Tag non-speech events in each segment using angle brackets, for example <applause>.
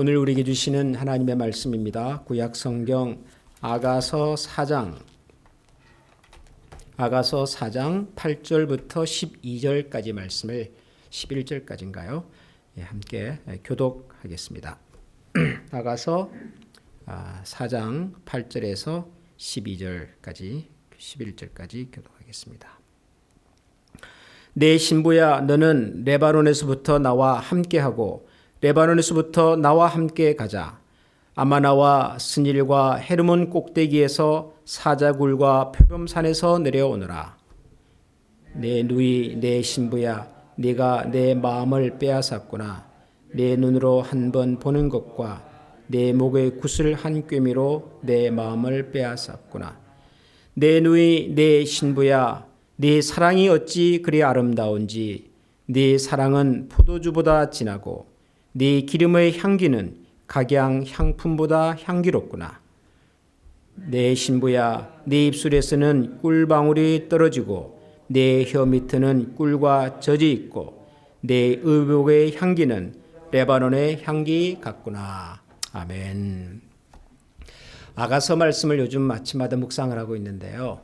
오늘 우리에게 주시는 하나님의 말씀입니다. 구약 성경 아가서 4장 아가서 4장 8절부터 12절까지 말씀을 11절까지인가요? 예, 함께 교독하겠습니다. <clears throat> 아가서 4장 8절에서 12절까지 11절까지 교독하겠습니다. 내 신부야 너는 레바논에서부터 나와 함께하고 레바논에서부터 나와 함께 가자. 아마나와 스닐과 헤르몬 꼭대기에서 사자굴과 표범산에서 내려오너라. 내 누이 내 신부야 네가 내 마음을 빼앗았구나. 내 눈으로 한 번 보는 것과 내 목의 구슬 한 꿰미로 내 마음을 빼앗았구나. 내 누이 내 신부야 네 사랑이 어찌 그리 아름다운지 네 사랑은 포도주보다 진하고 네 기름의 향기는 각양 향품보다 향기롭구나. 내 신부야 네 입술에서는 꿀방울이 떨어지고 내 혀 밑에는 꿀과 젖이 있고 내 의복의 향기는 레바논의 향기 같구나. 아멘. 아가서 말씀을 요즘 아침마다 묵상을 하고 있는데요.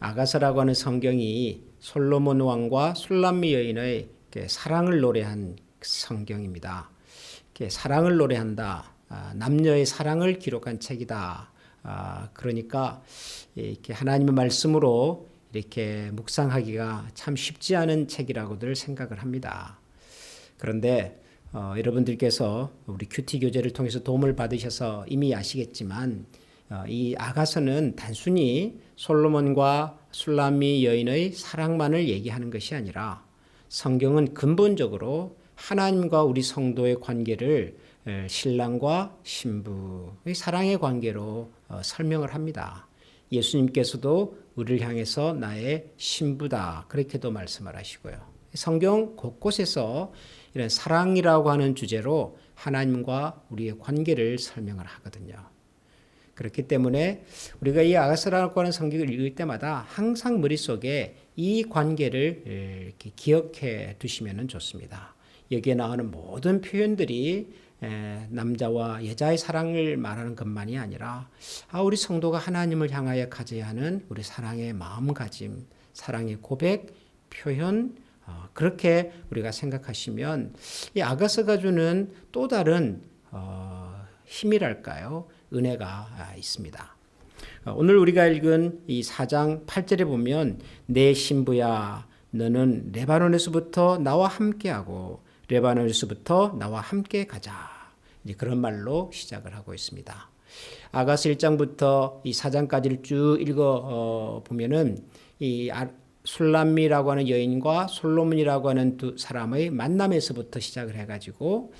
아가서라고 하는 성경이 솔로몬 왕과 술람미 여인의 사랑을 노래한 성경입니다. 사랑을 노래한다. 아, 남녀의 사랑을 기록한 책이다. 아, 그러니까 이렇게 하나님의 말씀으로 이렇게 묵상하기가 참 쉽지 않은 책이라고들 생각을 합니다. 그런데 어, 여러분들께서 우리 큐티 교재를 통해서 도움을 받으셔서 이미 아시겠지만 어, 이 아가서는 단순히 솔로몬과 술라미 여인의 사랑만을 얘기하는 것이 아니라 성경은 근본적으로 하나님과 우리 성도의 관계를 신랑과 신부의 사랑의 관계로 어, 설명을 합니다. 예수님께서도 우리를 향해서 나의 신부다 그렇게도 말씀을 하시고요. 성경 곳곳에서 이런 사랑이라고 하는 주제로 하나님과 우리의 관계를 설명을 하거든요. 그렇기 때문에 우리가 이 아가스라고 하는 성경을 읽을 때마다 항상 머릿속에 이 관계를 이렇게 기억해 두시면 좋습니다. 여기에 나오는 모든 표현들이 남자와 여자의 사랑을 말하는 것만이 아니라 아, 우리 성도가 하나님을 향하여 가져야 하는 우리 사랑의 마음가짐, 사랑의 고백, 표현, 어, 그렇게 우리가 생각하시면 이 아가서가 주는 또 다른 어, 힘이랄까요? 은혜가 아, 있습니다. 어, 오늘 우리가 읽은 이 4장 8절에 보면 내 신부야 너는 레바논에서부터 나와 함께하고 레바논에서부터 나와 함께 가자. 이제 그런 말로 시작을 하고 있습니다. 아가스 1장부터 이 4장까지를 쭉 읽어 어, 보면은 이 아, 술람미라고 하는 여인과 솔로몬이라고 하는 두 사람의 만남에서부터 시작을 해가지고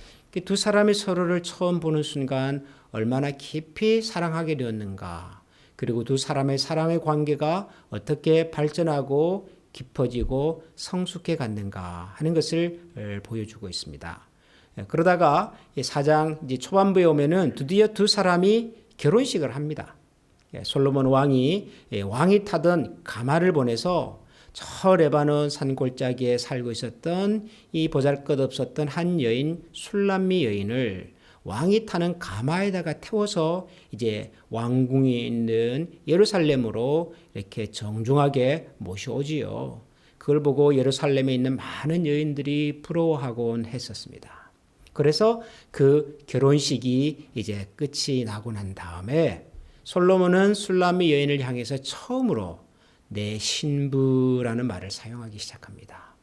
두 사람이 서로를 처음 보는 순간 얼마나 깊이 사랑하게 되었는가. 그리고 두 사람의 사랑의 관계가 어떻게 발전하고 깊어지고 성숙해 갔는가 하는 것을 보여주고 있습니다. 예, 그러다가 사장 초반부에 오면은 드디어 두 사람이 결혼식을 합니다. 예, 솔로몬 왕이 예, 왕이 타던 가마를 보내서 저 레바논 산골짜기에 살고 있었던 이 보잘것 없었던 한 여인 술람미 여인을 왕이 타는 가마에다가 태워서 이제 왕궁이 있는 예루살렘으로 이렇게 정중하게 모셔오지요. 그걸 보고 예루살렘에 있는 많은 여인들이 부러워하곤 했었습니다. 그래서 그 결혼식이 이제 끝이 나고 난 다음에 솔로몬은 술라미 여인을 향해서 처음으로 내 신부라는 말을 사용하기 시작합니다.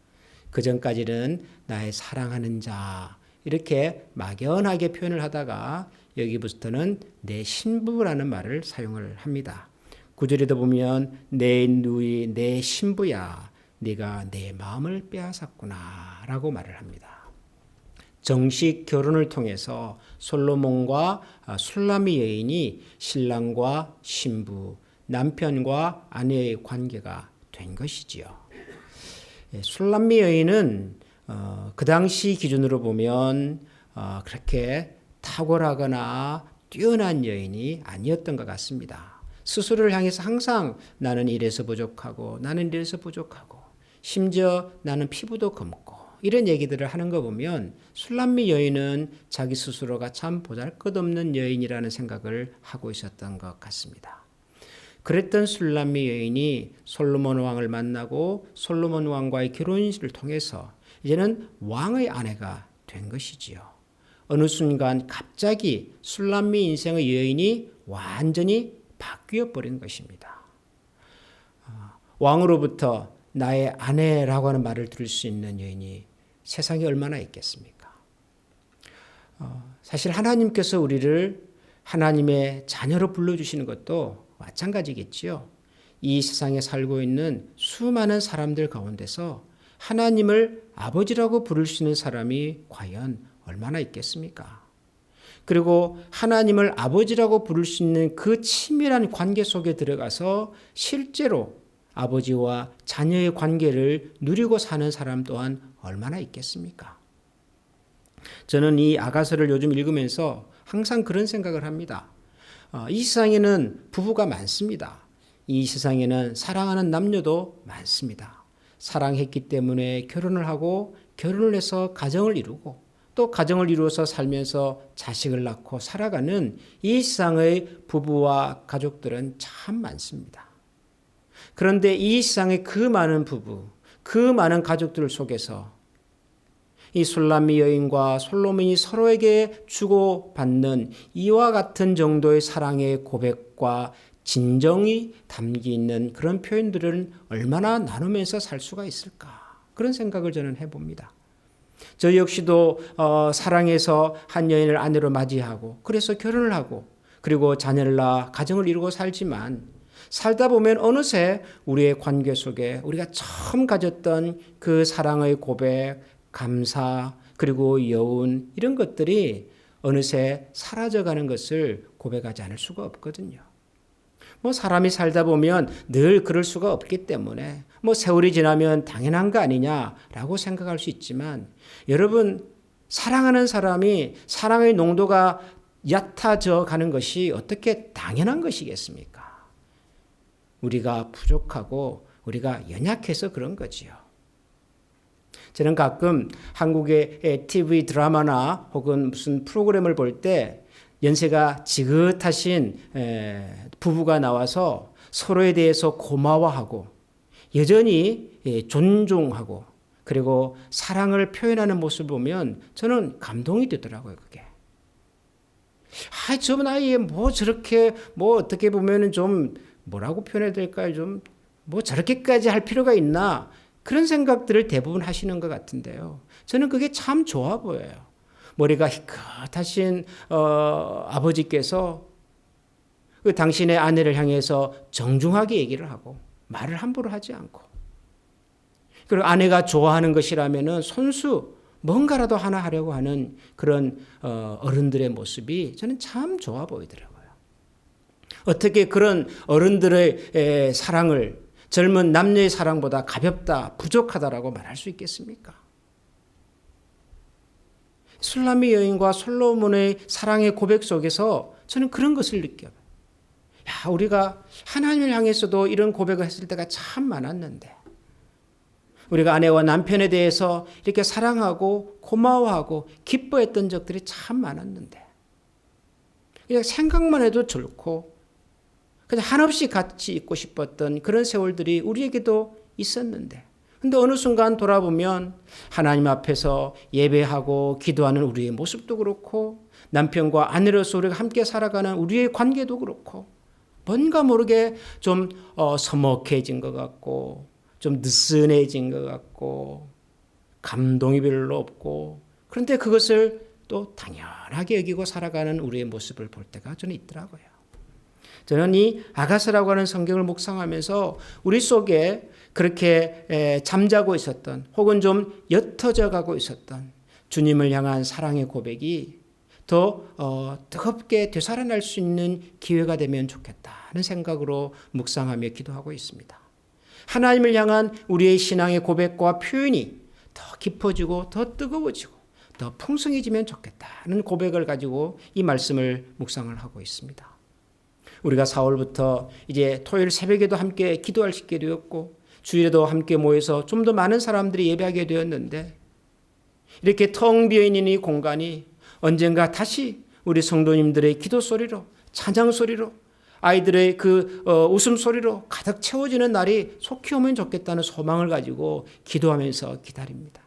그 전까지는 나의 사랑하는 자, 이렇게 막연하게 표현을 하다가 여기부터는 내 신부라는 말을 사용을 합니다. 구절에도 보면 내 누이 내 신부야 네가 내 마음을 빼앗았구나라고 말을 합니다. 정식 결혼을 통해서 솔로몬과 술라미 여인이 신랑과 신부, 남편과 아내의 관계가 된 것이지요. 예, 술람미 여인은 어, 그 당시 기준으로 보면 어, 그렇게 탁월하거나 뛰어난 여인이 아니었던 것 같습니다. 스스로를 향해서 항상 나는 이래서 부족하고 나는 이래서 부족하고 심지어 나는 피부도 검고 이런 얘기들을 하는 거 보면 술람미 여인은 자기 스스로가 참 보잘것없는 여인이라는 생각을 하고 있었던 것 같습니다. 그랬던 술람미 여인이 솔로몬 왕을 만나고 솔로몬 왕과의 결혼식을 통해서 이제는 왕의 아내가 된 것이지요. 어느 순간 갑자기 술람미 인생의 여인이 완전히 바뀌어 버린 것입니다. 아, 왕으로부터 나의 아내라고 하는 말을 들을 수 있는 여인이 세상에 얼마나 있겠습니까? 어, 사실 하나님께서 우리를 하나님의 자녀로 불러주시는 것도 마찬가지겠지요. 이 세상에 살고 있는 수많은 사람들 가운데서 하나님을 아버지라고 부를 수 있는 사람이 과연 얼마나 있겠습니까? 그리고 하나님을 아버지라고 부를 수 있는 그 친밀한 관계 속에 들어가서 실제로 아버지와 자녀의 관계를 누리고 사는 사람 또한 얼마나 있겠습니까? 저는 이 아가서를 요즘 읽으면서 항상 그런 생각을 합니다. 어, 이 세상에는 부부가 많습니다. 이 세상에는 사랑하는 남녀도 많습니다. 사랑했기 때문에 결혼을 하고 결혼을 해서 가정을 이루고 또 가정을 이루어서 살면서 자식을 낳고 살아가는 이 세상의 부부와 가족들은 참 많습니다. 그런데 이 세상의 그 많은 부부, 그 많은 가족들 속에서 이 술람미 여인과 솔로몬이 서로에게 주고받는 이와 같은 정도의 사랑의 고백과 진정이 담기 있는 그런 표현들을 얼마나 나누면서 살 수가 있을까? 그런 생각을 저는 해봅니다. 저 역시도 어, 사랑해서 한 여인을 아내로 맞이하고 그래서 결혼을 하고 그리고 자녀를 낳아 가정을 이루고 살지만 살다 보면 어느새 우리의 관계 속에 우리가 처음 가졌던 그 사랑의 고백, 감사, 그리고 여운 이런 것들이 어느새 사라져가는 것을 고백하지 않을 수가 없거든요. 뭐 사람이 살다 보면 늘 그럴 수가 없기 때문에 뭐 세월이 지나면 당연한 거 아니냐라고 생각할 수 있지만 여러분 사랑하는 사람이 사랑의 농도가 얕아져 가는 것이 어떻게 당연한 것이겠습니까? 우리가 부족하고 우리가 연약해서 그런 거지요. 저는 가끔 한국의 TV 드라마나 혹은 무슨 프로그램을 볼 때 연세가 지긋하신 부부가 나와서 서로에 대해서 고마워하고 여전히 예, 존중하고 그리고 사랑을 표현하는 모습을 보면 저는 감동이 되더라고요, 그게. 아, 저 나이에 뭐 저렇게 뭐 어떻게 보면은 좀 뭐라고 표현해야 될까요? 좀 뭐 저렇게까지 할 필요가 있나? 그런 생각들을 대부분 하시는 것 같은데요. 저는 그게 참 좋아 보여요. 머리가 희끗하신 어, 아버지께서 그 당신의 아내를 향해서 정중하게 얘기를 하고 말을 함부로 하지 않고 그리고 아내가 좋아하는 것이라면은 손수 뭔가라도 하나 하려고 하는 그런 어, 어른들의 모습이 저는 참 좋아 보이더라고요. 어떻게 그런 어른들의 사랑을 젊은 남녀의 사랑보다 가볍다, 부족하다라고 말할 수 있겠습니까? 술라미 여인과 솔로몬의 사랑의 고백 속에서 저는 그런 것을 느껴요. 야, 우리가 하나님을 향해서도 이런 고백을 했을 때가 참 많았는데, 우리가 아내와 남편에 대해서 이렇게 사랑하고 고마워하고 기뻐했던 적들이 참 많았는데, 그냥 생각만 해도 좋고 그냥 한없이 같이 있고 싶었던 그런 세월들이 우리에게도 있었는데 근데 어느 순간 돌아보면 하나님 앞에서 예배하고 기도하는 우리의 모습도 그렇고 남편과 아내로서 우리가 함께 살아가는 우리의 관계도 그렇고 뭔가 모르게 좀 어, 서먹해진 것 같고 좀 느슨해진 것 같고 감동이 별로 없고 그런데 그것을 또 당연하게 여기고 살아가는 우리의 모습을 볼 때가 저는 있더라고요. 저는 이 아가서라고 하는 성경을 묵상하면서 우리 속에 그렇게 잠자고 있었던 혹은 좀 옅어져 가고 있었던 주님을 향한 사랑의 고백이 더 어, 뜨겁게 되살아날 수 있는 기회가 되면 좋겠다는 생각으로 묵상하며 기도하고 있습니다. 하나님을 향한 우리의 신앙의 고백과 표현이 더 깊어지고 더 뜨거워지고 더 풍성해지면 좋겠다는 고백을 가지고 이 말씀을 묵상을 하고 있습니다. 우리가 4월부터 이제 토요일 새벽에도 함께 기도할 수 있게 되었고 주일에도 함께 모여서 좀 더 많은 사람들이 예배하게 되었는데 이렇게 텅 비어 있는 이 공간이 언젠가 다시 우리 성도님들의 기도 소리로 찬양 소리로 아이들의 그 어, 웃음 소리로 가득 채워지는 날이 속히 오면 좋겠다는 소망을 가지고 기도하면서 기다립니다.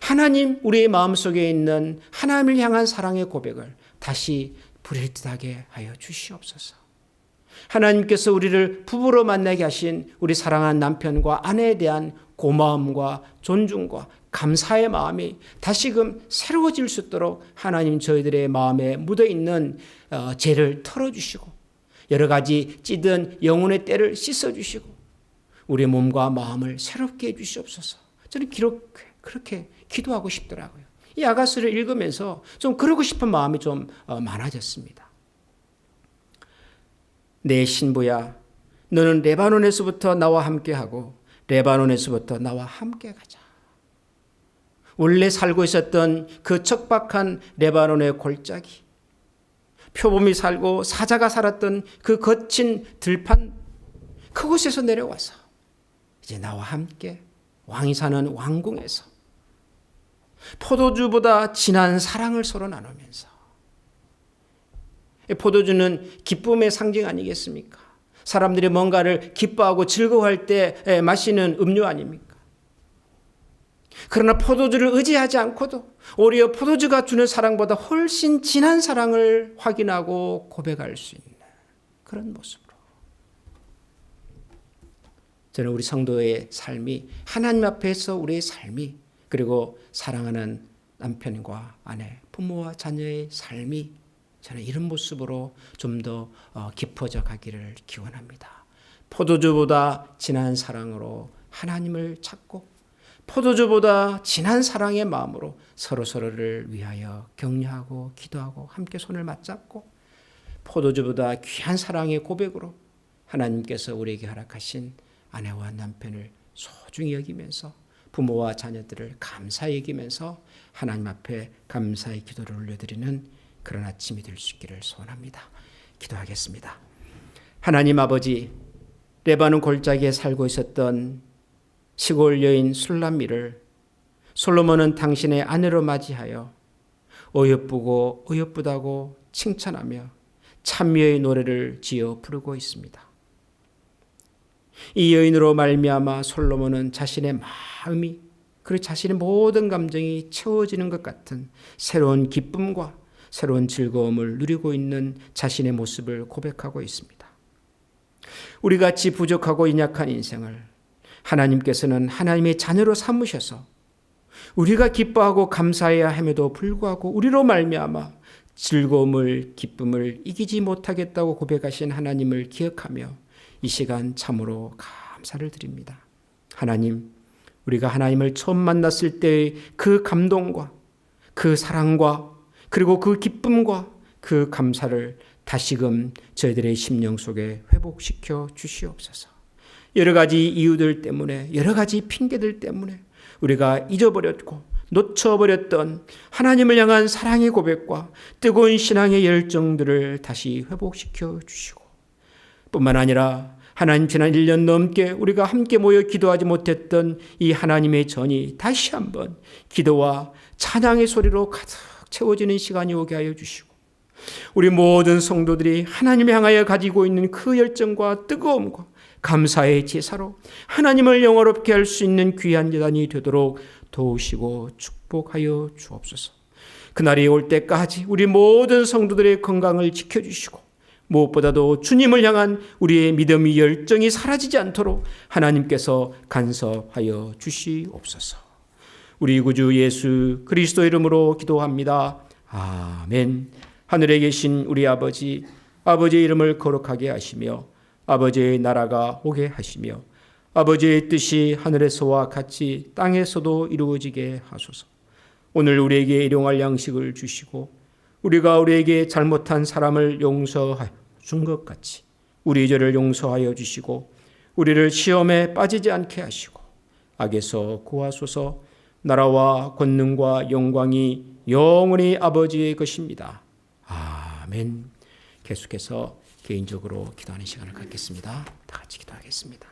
하나님 우리의 마음속에 있는 하나님을 향한 사랑의 고백을 다시 부릴 듯하게 하여 주시옵소서. 하나님께서 우리를 부부로 만나게 하신 우리 사랑한 남편과 아내에 대한 고마움과 존중과 감사의 마음이 다시금 새로워질 수 있도록 하나님 저희들의 마음에 묻어 있는 어, 죄를 털어 주시고 여러 가지 찌든 영혼의 때를 씻어 주시고 우리 몸과 마음을 새롭게 해 주시옵소서. 저는 기록 그렇게 기도하고 싶더라고요. 이 아가스를 읽으면서 좀 그러고 싶은 마음이 좀 어, 많아졌습니다. 내 신부야, 너는 레바논에서부터 나와 함께하고 레바논에서부터 나와 함께 가자. 원래 살고 있었던 그 척박한 레바논의 골짜기, 표범이 살고 사자가 살았던 그 거친 들판, 그곳에서 내려와서 이제 나와 함께 왕이 사는 왕궁에서 포도주보다 진한 사랑을 서로 나누면서 포도주는 기쁨의 상징 아니겠습니까? 사람들이 뭔가를 기뻐하고 즐거워할 때 마시는 음료 아닙니까? 그러나 포도주를 의지하지 않고도 오히려 포도주가 주는 사랑보다 훨씬 진한 사랑을 확인하고 고백할 수 있는 그런 모습으로. 저는 우리 성도의 삶이 하나님 앞에서 우리의 삶이 그리고 사랑하는 남편과 아내, 부모와 자녀의 삶이 저는 이런 모습으로 좀 더 깊어져 가기를 기원합니다. 포도주보다 진한 사랑으로 하나님을 찾고 포도주보다 진한 사랑의 마음으로 서로 서로를 위하여 격려하고 기도하고 함께 손을 맞잡고 포도주보다 귀한 사랑의 고백으로 하나님께서 우리에게 허락하신 아내와 남편을 소중히 여기면서 부모와 자녀들을 감사히 여기면서 하나님 앞에 감사의 기도를 올려드리는 그런 아침이 될 수 있기를 소원합니다. 기도하겠습니다. 하나님 아버지, 레바논 골짜기에 살고 있었던 시골 여인 술람미를 솔로몬은 당신의 아내로 맞이하여 어여쁘고 어여쁘다고 칭찬하며 찬미의 노래를 지어 부르고 있습니다. 이 여인으로 말미암아 솔로몬은 자신의 마음이 그리고 자신의 모든 감정이 채워지는 것 같은 새로운 기쁨과 새로운 즐거움을 누리고 있는 자신의 모습을 고백하고 있습니다. 우리 같이 부족하고 인약한 인생을 하나님께서는 하나님의 자녀로 삼으셔서 우리가 기뻐하고 감사해야 함에도 불구하고 우리로 말미암아 즐거움을 기쁨을 이기지 못하겠다고 고백하신 하나님을 기억하며 이 시간 참으로 감사를 드립니다. 하나님, 우리가 하나님을 처음 만났을 때의 그 감동과 그 사랑과 그리고 그 기쁨과 그 감사를 다시금 저희들의 심령 속에 회복시켜 주시옵소서. 여러 가지 이유들 때문에, 여러 가지 핑계들 때문에 우리가 잊어버렸고 놓쳐버렸던 하나님을 향한 사랑의 고백과 뜨거운 신앙의 열정들을 다시 회복시켜 주시고 뿐만 아니라 하나님 지난 1년 넘게 우리가 함께 모여 기도하지 못했던 이 하나님의 전이 다시 한번 기도와 찬양의 소리로 가득 채워지는 시간이 오게 하여 주시고 우리 모든 성도들이 하나님을 향하여 가지고 있는 그 열정과 뜨거움과 감사의 제사로 하나님을 영화롭게 할 수 있는 귀한 재단이 되도록 도우시고 축복하여 주옵소서. 그날이 올 때까지 우리 모든 성도들의 건강을 지켜주시고 무엇보다도 주님을 향한 우리의 믿음의 열정이 사라지지 않도록 하나님께서 간섭하여 주시옵소서. 우리 구주 예수 그리스도 이름으로 기도합니다. 아멘. 하늘에 계신 우리 아버지, 아버지의 이름을 거룩하게 하시며 아버지의 나라가 오게 하시며 아버지의 뜻이 하늘에서와 같이 땅에서도 이루어지게 하소서. 오늘 우리에게 일용할 양식을 주시고 우리가 우리에게 잘못한 사람을 용서하여 준 것 같이 우리 죄를 용서하여 주시고 우리를 시험에 빠지지 않게 하시고 악에서 구하소서 나라와 권능과 영광이 영원히 아버지의 것입니다. 아멘. 계속해서 개인적으로 기도하는 시간을 갖겠습니다. 다 같이 기도하겠습니다.